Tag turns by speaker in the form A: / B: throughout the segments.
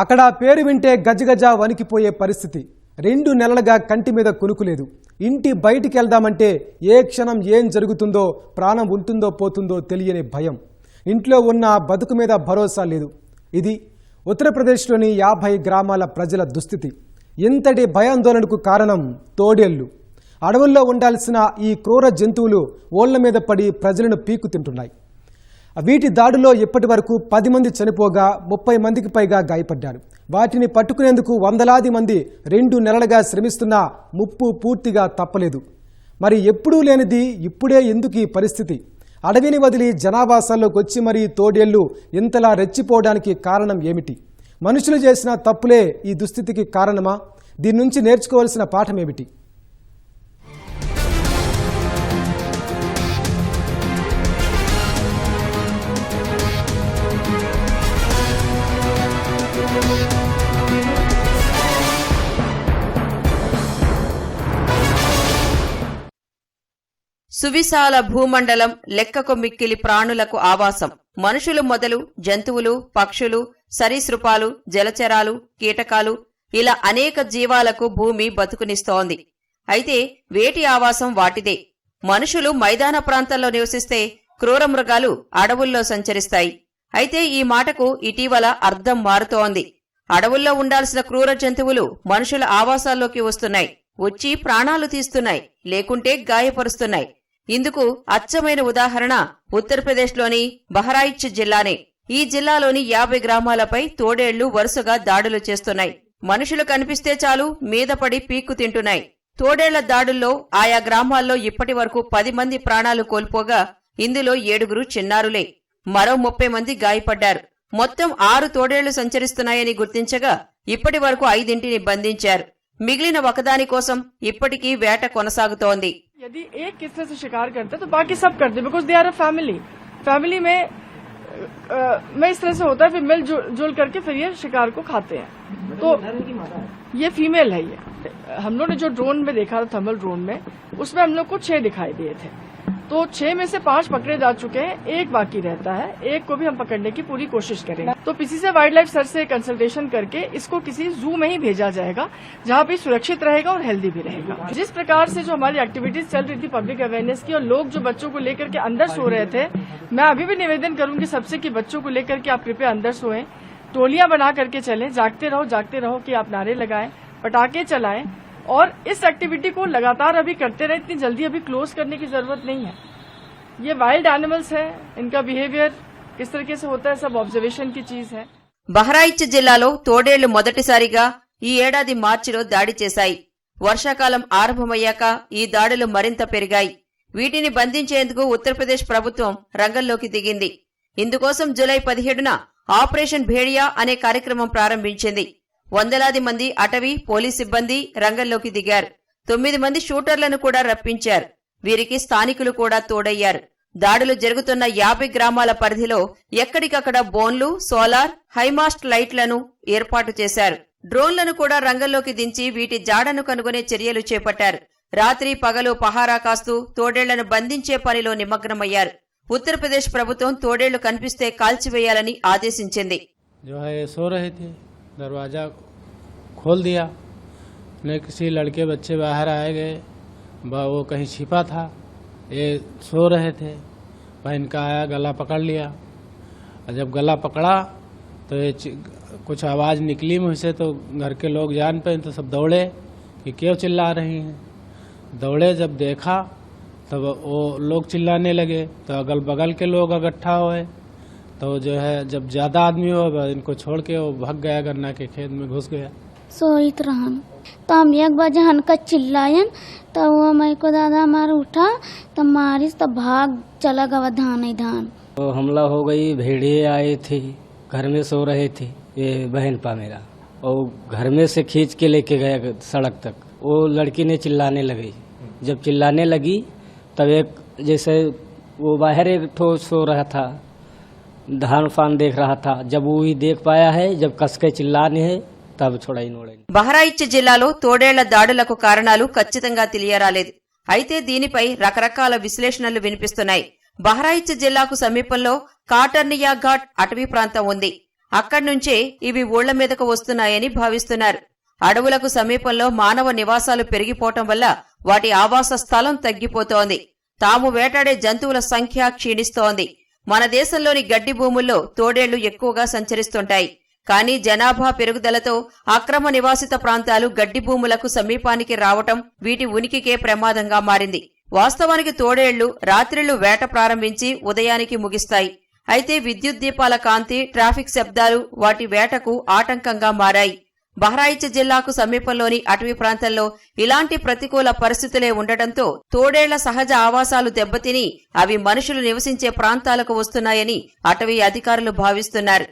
A: అక్కడ పేరు వింటే గజగజ వణికిపోయే పరిస్థితి. రెండు నెలలుగా కంటి మీద కొనుకులేదు. ఇంటి బయటికి వెళ్దామంటే ఏ క్షణం ఏం జరుగుతుందో ప్రాణం ఉంటుందో పోతుందో తెలియని భయం. ఇంట్లో ఉన్న బతుకు మీద భరోసా లేదు. ఇది ఉత్తరప్రదేశ్లోని యాభై గ్రామాల ప్రజల దుస్థితి. ఇంతటి భయాందోళనకు కారణం తోడేళ్ళు అడవుల్లో ఉండాల్సిన ఈ క్రూర జంతువులు ఓళ్ళ మీద పడి ప్రజలను పీకు తింటున్నాయి వీటి దాడిలో ఇప్పటి వరకు పది మంది చనిపోగా ముప్పై మందికి పైగా గాయపడ్డారు. వాటిని పట్టుకునేందుకు వందలాది మంది రెండు నెలలుగా శ్రమిస్తున్నా ముప్పు పూర్తిగా తప్పలేదు. మరి ఎప్పుడూ లేనిది ఇప్పుడే ఎందుకు ఈ పరిస్థితి? అడవిని వదిలి జనావాసాల్లోకి వచ్చి మరీ తోడేళ్ళు ఇంతలా రెచ్చిపోవడానికి కారణం ఏమిటి? మనుషులు చేసిన తప్పులే ఈ దుస్థితికి కారణమా? దీని నుంచి నేర్చుకోవాల్సిన పాఠం ఏమిటి?
B: సువిశాల భూమండలం లెక్కకు మిక్కిలి ప్రాణులకు ఆవాసం. మనుషులు మొదలు జంతువులు పక్షులు సరీసృపాలు జలచరాలు కీటకాలు ఇలా అనేక జీవాలకు భూమి బతుకునిస్తోంది. అయితే వేటి ఆవాసం వాటిదే? మనుషులు మైదాన ప్రాంతాల్లో నివసిస్తే క్రూర మృగాలు అడవుల్లో సంచరిస్తాయి. అయితే ఈ మాటకు ఇటీవల అర్థం మారుతోంది. అడవుల్లో ఉండాల్సిన క్రూర జంతువులు మనుషుల ఆవాసాల్లోకి వస్తున్నాయి. వచ్చి ప్రాణాలు తీస్తున్నాయి. లేకుంటే గాయపరుస్తున్నాయి. ఇందుకు అచ్చమైన ఉదాహరణ ఉత్తరప్రదేశ్లోని బహరాయిచ్ జిల్లానే. ఈ జిల్లాలోని యాభై గ్రామాలపై తోడేళ్ళు వరుసగా దాడులు చేస్తున్నాయి. మనుషులు కనిపిస్తే చాలు మీదపడి పీక్కు తింటున్నాయి. తోడేళ్ళ దాడుల్లో ఆయా గ్రామాల్లో ఇప్పటి వరకు పది మంది ప్రాణాలు కోల్పోగా ఇందులో ఏడుగురు చిన్నారులే. మరో ముప్పై మంది గాయపడ్డారు. మొత్తం ఆరు తోడేళ్ళు సంచరిస్తున్నాయని గుర్తించగా ఇప్పటి వరకు ఐదింటిని బంధించారు. మిగిలిన ఒకదాని కోసం ఇప్పటికీ వేట కొనసాగుతోంది.
C: यदि एक किस तरह से शिकार करते है तो बाकी सब करते because they are a family family में आ, में इस तरह से होता है फिर मिल जुल जुल करके फिर ये शिकार को खाते हैं। तो ये फीमेल है ये। हम लोग ने जो ड्रोन में देखा था थर्मल ड्रोन में उसमें हम लोग को छह दिखाई दिए थे। तो छह में से पाँच पकड़े जा चुके हैं, एक बाकी रहता है। एक को भी हम पकड़ने की पूरी कोशिश करेंगे। तो पीसी से वाइल्ड लाइफ सर से कंसल्टेशन करके इसको किसी जू में ही भेजा जाएगा, जहाँ पे सुरक्षित रहेगा और हेल्दी भी रहेगा। जिस प्रकार से जो हमारी एक्टिविटीज़ चल रही थी पब्लिक अवेयरनेस की और लोग जो बच्चों को लेकर के अंदर सो रहे थे, मैं अभी भी निवेदन करूँगी सबसे कि बच्चों को लेकर के आप कृपया अंदर सोए, टोलियाँ बना करके चले, जागते रहो जागते रहो कि आप नारे लगाएँ, पटाखे चलाएँ और इस एक्टिविटी को लगातार अभी करते रहे इतनी जल्दी अभी क्लोज करने की जरूरत नहीं है ये वाइल्ड एनिमल्स है इनका बिहेवियर किस तरीके से होता है सब ऑब्जर्वेशन की चीज है
B: బహరాయిచ్ జిల్లాలో తోడేళ్లు మొదటిసారిగా ఈ ఏడాది మార్చిలో దాడి చేశాయి వర్షాకాలం ఆరంభమయ్యాక ఈ దాడులు మరింత పెరిగాయి వీటిని బంధించేందుకు ఉత్తరప్రదేశ్ ప్రభుత్వం రంగంలోకి దిగింది ఇందుకోసం జులై పదిహేడున ఆపరేషన్ భేడియా అనే కార్యక్రమం ప్రారంభించింది వందలాది మంది అటవీ పోలీస్ సిబ్బంది రంగంలోకి దిగారు. తొమ్మిది మంది షూటర్లను కూడా రప్పించారు. వీరికి స్థానికులు కూడా తోడయ్యారు. దాడులు జరుగుతున్న యాభై గ్రామాల పరిధిలో ఎక్కడికక్కడ బోన్లు సోలార్ హైమాస్ట్ లైట్లను ఏర్పాటు చేశారు. డ్రోన్లను కూడా రంగంలోకి దించి వీటి జాడను కనుగొనే చర్యలు చేపట్టారు. రాత్రి పగలు పహారా కాస్తూ తోడేళ్ళను బంధించే పనిలో నిమగ్నమయ్యారు. ఉత్తరప్రదేశ్ ప్రభుత్వం తోడేళ్ళు కనిపిస్తే కాల్చివేయాలని ఆదేశించింది.
D: जो खोल दिया। न किसी लड़के बच्चे बाहर आए गए। वो कहीं छिपा था। ये सो रहे थे। वह इनका आया, गला पकड़ लिया। और जब गला पकड़ा तो ये कुछ आवाज़ निकली मुँह से तो घर के लोग जान पे तो सब दौड़े कि क्यों चिल्ला रही हैं। दौड़े, जब देखा, तब तो वो लोग चिल्लाने लगे। तो अगल बगल के लोग इकट्ठा हुए। तो जो है, जब ज़्यादा आदमी हो इनको छोड़ के वो भाग गया, गन्ना के खेत में घुस गया।
E: सोईत रहन तो हम एक बजे हनका चिल्लायन तो वो मेरे को दादा हमारा उठा तो मारिस तो भाग चला गवा धान ही धान।
F: तो हमला हो गई भेड़िए आए थे, घर में सो रहे थे, ये बहन पा मेरा। और घर में से खींच के लेके गया सड़क तक। वो लड़की ने चिल्लाने लगी। जब चिल्लाने लगी, तब एक जैसे वो बाहर एक ठो सो रहा था धान फान देख रहा था। जब वो ही देख पाया है, जब कस के चिल्लाने है
B: బహరాయిచ్ జిల్లాలో తోడేళ్ళ దాడులకు కారణాలు ఖచ్చితంగా తెలియరాలేదు. అయితే దీనిపై రకరకాల విశ్లేషణలు వినిపిస్తున్నాయి. బహరాయిచ్ జిల్లాకు సమీపంలో కాటర్నియా ఘాట్ అటవీ ప్రాంతం ఉంది. అక్కడి నుంచే ఇవి ఊళ్ళ మీదకు వస్తున్నాయని భావిస్తున్నారు. అడవులకు సమీపంలో మానవ నివాసాలు పెరిగిపోవటం వల్ల వాటి ఆవాస స్థలం తగ్గిపోతోంది. తాము వేటాడే జంతువుల సంఖ్య క్షీణిస్తోంది. మన దేశంలోని గడ్డి భూముల్లో తోడేళ్ళు ఎక్కువగా సంచరిస్తుంటాయి. కానీ జనాభా పెరుగుదలతో అక్రమ నివాసిత ప్రాంతాలు గడ్డి భూములకు సమీపానికి రావటం వీటి ఉనికికే ప్రమాదంగా మారింది. వాస్తవానికి తోడేళ్ళు రాత్రిళ్ళు వేట ప్రారంభించి ఉదయానికి ముగిస్తాయి. అయితే విద్యుత్ దీపాల కాంతి ట్రాఫిక్ శబ్దాలు వాటి వేటకు ఆటంకంగా మారాయి. బహ్రాయిచ్ జిల్లాకు సమీపంలోని అటవీ ప్రాంతంలో ఇలాంటి ప్రతికూల పరిస్థితులే ఉండటంతో తోడేళ్ళ సహజ ఆవాసాలు దెబ్బతిని అవి మనుషులు నివసించే ప్రాంతాలకు వస్తున్నాయని అటవీ అధికారులు భావిస్తున్నారు.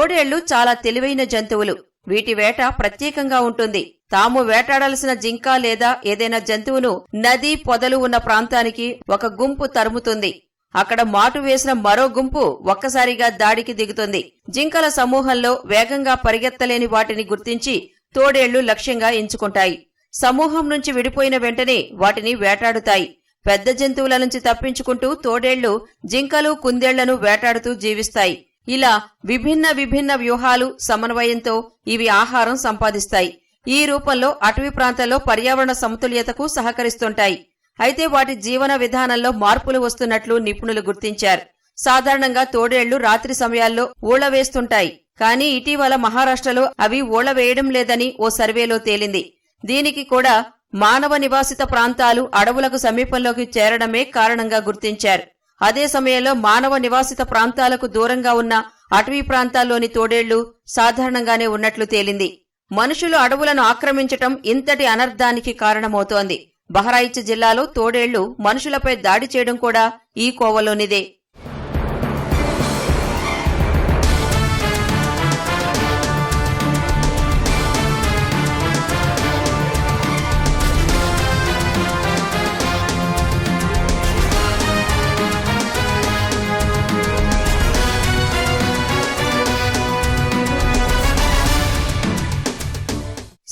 B: తోడేళ్ళు చాలా తెలివైన జంతువులు. వీటి వేట ప్రత్యేకంగా ఉంటుంది. తాము వేటాడాల్సిన జింక లేదా ఏదైనా జంతువును నది పొదలు ఉన్న ప్రాంతానికి ఒక గుంపు తరుముతుంది. అక్కడ మాటు వేసిన మరో గుంపు ఒక్కసారిగా దాడికి దిగుతుంది. జింకల సమూహంలో వేగంగా పరిగెత్తలేని వాటిని గుర్తించి తోడేళ్ళు లక్ష్యంగా ఎంచుకుంటాయి. సమూహం నుంచి విడిపోయిన వెంటనే వాటిని వేటాడుతాయి. పెద్ద జంతువుల నుంచి తప్పించుకుంటూ తోడేళ్ళు జింకలు కుందేళ్ళను వేటాడుతూ జీవిస్తాయి. ఇలా విభిన్న విభిన్న వ్యూహాలు సమన్వయంతో ఇవి ఆహారం సంపాదిస్తాయి. ఈ రూపంలో అటవీ ప్రాంతాల్లో పర్యావరణ సమతుల్యతకు సహకరిస్తుంటాయి. అయితే వాటి జీవన విధానంలో మార్పులు వస్తున్నట్లు నిపుణులు గుర్తించారు. సాధారణంగా తోడేళ్ళు రాత్రి సమయాల్లో ఊళవేస్తుంటాయి కానీ ఇటీవల మహారాష్ట్రలో అవి ఊళవేయడం లేదని ఓ సర్వేలో తేలింది. దీనికి కూడా మానవ నివాసిత ప్రాంతాలు అడవులకు సమీపంలోకి చేరడమే కారణంగా గుర్తించారు. అదే సమయంలో మానవ నివాసిత ప్రాంతాలకు దూరంగా ఉన్న అటవీ ప్రాంతాల్లోని తోడేళ్ళు సాధారణంగానే ఉన్నట్లు తేలింది. మనుషులు అడవులను ఆక్రమించటం ఇంతటి అనర్థానికి కారణమవుతోంది. బహరాయిచ్ జిల్లాలో తోడేళ్ళు మనుషులపై దాడి చేయడం కూడా ఈ కోవలోనిదే.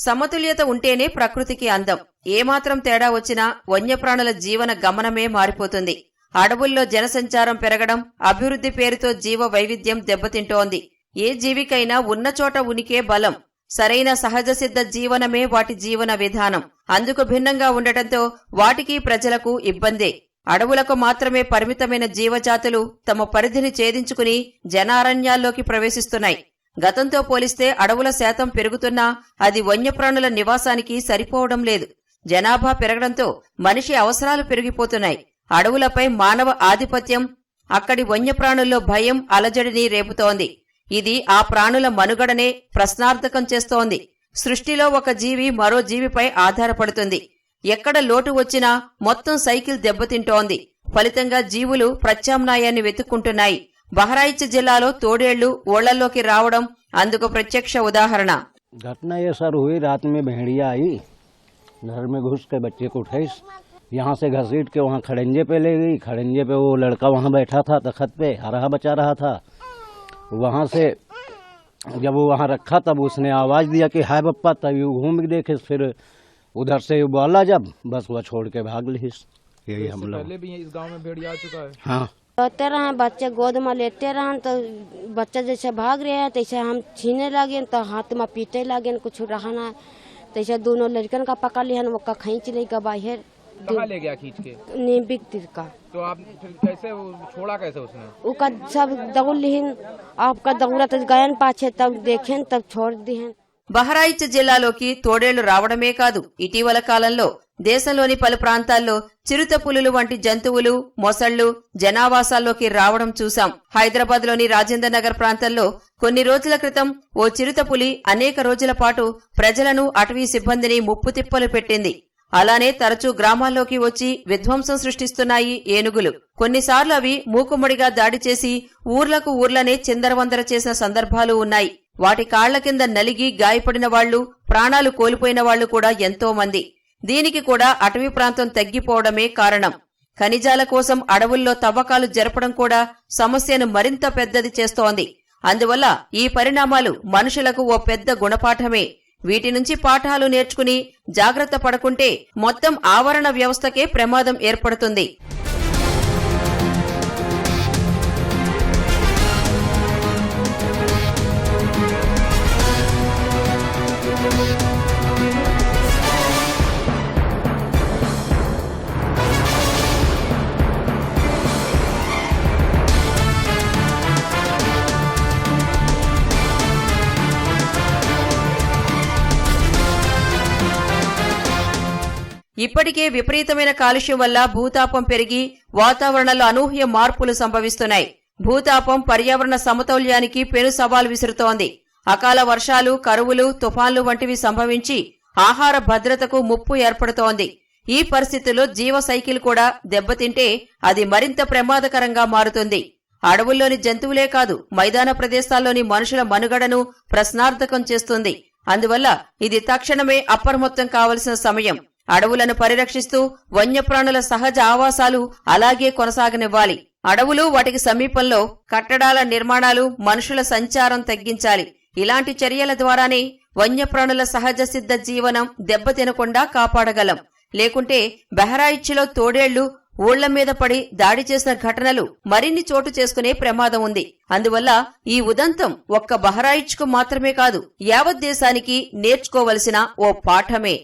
B: సమతుల్యత ఉంటేనే ప్రకృతికి అందం. ఏమాత్రం తేడా వచ్చినా వన్యప్రాణుల జీవన గమనమే మారిపోతుంది. అడవుల్లో జనసంచారం పెరగడం అభివృద్ధి పేరుతో జీవ వైవిధ్యం దెబ్బతింటోంది. ఏ జీవికైనా ఉన్న చోట ఉనికే బలం సరైన సహజసిద్ధ జీవనమే వాటి జీవన విధానం. అందుకు భిన్నంగా ఉండటంతో వాటికి ప్రజలకు ఇబ్బందే. అడవులకు మాత్రమే పరిమితమైన జీవజాతులు తమ పరిధిని ఛేదించుకుని జనారణ్యాల్లోకి ప్రవేశిస్తున్నాయి. గతంతో పోలిస్తే అడవుల శాతం పెరుగుతున్నా అది వన్యప్రాణుల నివాసానికి సరిపోవడం లేదు. జనాభా పెరగడంతో మనిషి అవసరాలు పెరిగిపోతున్నాయి. అడవులపై మానవ ఆధిపత్యం అక్కడి వన్యప్రాణుల్లో భయం అలజడిని రేపుతోంది. ఇది ఆ ప్రాణుల మనుగడనే ప్రశ్నార్థకం చేస్తోంది. సృష్టిలో ఒక జీవి మరో జీవిపై ఆధారపడుతుంది. ఎక్కడ లోటు వచ్చినా మొత్తం సైకిల్ దెబ్బతింటోంది. ఫలితంగా జీవులు ప్రత్యామ్నాయాన్ని వెతుక్కుంటున్నాయి. బహరాయిచ్ జిల్లాలో తోడేళ్లు ఓళ్లల్లోకి రావడం అందుకు ప్రత్యక్ష ఉదాహరణ
G: घटना ये सर हुई रात में भेड़िया आई घर में घुस के बच्चे को उठाई यहाँ से घसीट के वहाँ खड़ंजे पे ले गई खड़ंजे पे वो लड़का वहाँ बैठा था तखत पे हरा बचा रहा था वहाँ से जब वो वहाँ रखा तब उसने आवाज़ दिया कि हाय पप्पा तभी वो घूम के देखे फिर उधर से वो बोला जब बस वह छोड़ के भाग ली यही हम लोग
H: पहले भी इस गांव में भेड़िया आ चुका है
G: हाँ
I: रोते रहे बच्चे गोद में लेते रहे तो बच्चा जैसे भाग रहे हैं तैसे हम छीने लगे तो हाथ में पीटे लगे कुछ रहा ना तैसे दोनों लड़कन का पकड़ लिया वो का खींच ली का बाहर
H: कहाँ ले गया खींच के?
I: निबिक तिर का।
H: तो आप फिर कैसे छोड़ा कैसे उसने?
I: उका सब दौड़ लिहिन आपका दौड़ा तो गयन पाछे तब देखें तब छोड़ दिहन।
B: బహరాయిచ్ జిల్లాలోకి తోడేళ్ళు రావడమే కాదు ఇటీవల కాలంలో దేశంలోని పలు ప్రాంతాల్లో చిరుత పులులు వంటి జంతువులు మొసళ్ళు జనావాసాల్లోకి రావడం చూశాం. హైదరాబాద్లోని రాజేంద్ర నగర్ ప్రాంతంలో కొన్ని రోజుల క్రితం ఓ చిరుతపులి అనేక రోజుల పాటు ప్రజలను అటవీ సిబ్బందిని ముప్పు తిప్పలు పెట్టింది. అలానే తరచూ గ్రామాల్లోకి వచ్చి విధ్వంసం సృష్టిస్తున్నాయి ఏనుగులు. కొన్నిసార్లు అవి మూకుమ్మడిగా దాడి చేసి ఊర్లకు ఊర్లనే చిందరవందర చేసిన సందర్భాలు ఉన్నాయి. వాటి కాళ్ళ కింద నలిగి గాయపడిన వాళ్ళు ప్రాణాలు కోల్పోయిన వాళ్ళు కూడా ఎంతో మంది. దీనికి కూడా అటవీ ప్రాంతం తగ్గిపోవడమే కారణం. ఖనిజాల కోసం అడవుల్లో తవ్వకాలు జరపడం కూడా సమస్యను మరింత పెద్దది చేస్తోంది. అందువల్ల ఈ పరిణామాలు మనుషులకు ఓ పెద్ద గుణపాఠమే. వీటి నుంచి పాఠాలు నేర్చుకుని జాగ్రత్త పడకుంటే మొత్తం ఆవరణ వ్యవస్థకే ప్రమాదం ఏర్పడుతుంది. ఇప్పటికే విపరీతమైన కాలుష్యం వల్ల భూతాపం పెరిగి వాతావరణంలో అనూహ్య మార్పులు సంభవిస్తున్నాయి. భూతాపం పర్యావరణ సమతౌల్యానికి పెను సవాల్ విసురుతోంది. అకాల వర్షాలు కరువులు తుఫాన్లు వంటివి సంభవించి ఆహార భద్రతకు ముప్పు ఏర్పడుతోంది. ఈ పరిస్థితుల్లో జీవ సైకిల్ కూడా దెబ్బతింటే అది మరింత ప్రమాదకరంగా మారుతుంది. అడవుల్లోని జంతువులే కాదు మైదాన ప్రదేశాల్లోని మనుషుల మనుగడను ప్రశ్నార్థకం చేస్తుంది. అందువల్ల ఇది తక్షణమే అప్రమత్తం కావలసిన సమయం. అడవులను పరిరక్షిస్తూ వన్యప్రాణుల సహజ ఆవాసాలు అలాగే కొనసాగనివ్వాలి. అడవులు వాటికి సమీపంలో కట్టడాల నిర్మాణాలు మనుషుల సంచారం తగ్గించాలి. ఇలాంటి చర్యల ద్వారానే వన్యప్రాణుల సహజ సిద్ధ జీవనం దెబ్బతినకుండా కాపాడగలం. లేకుంటే బెహరాయిచ్చిలో తోడేళ్ళు ఊళ్ళ మీద పడి దాడి చేసిన ఘటనలు మరిన్ని చోటు చేసుకునే ప్రమాదం ఉంది. అందువల్ల ఈ ఉదంతం ఒక్క బహరాయిచ్కు మాత్రమే కాదు యావత్ దేశానికి నేర్చుకోవలసిన ఓ పాఠమే.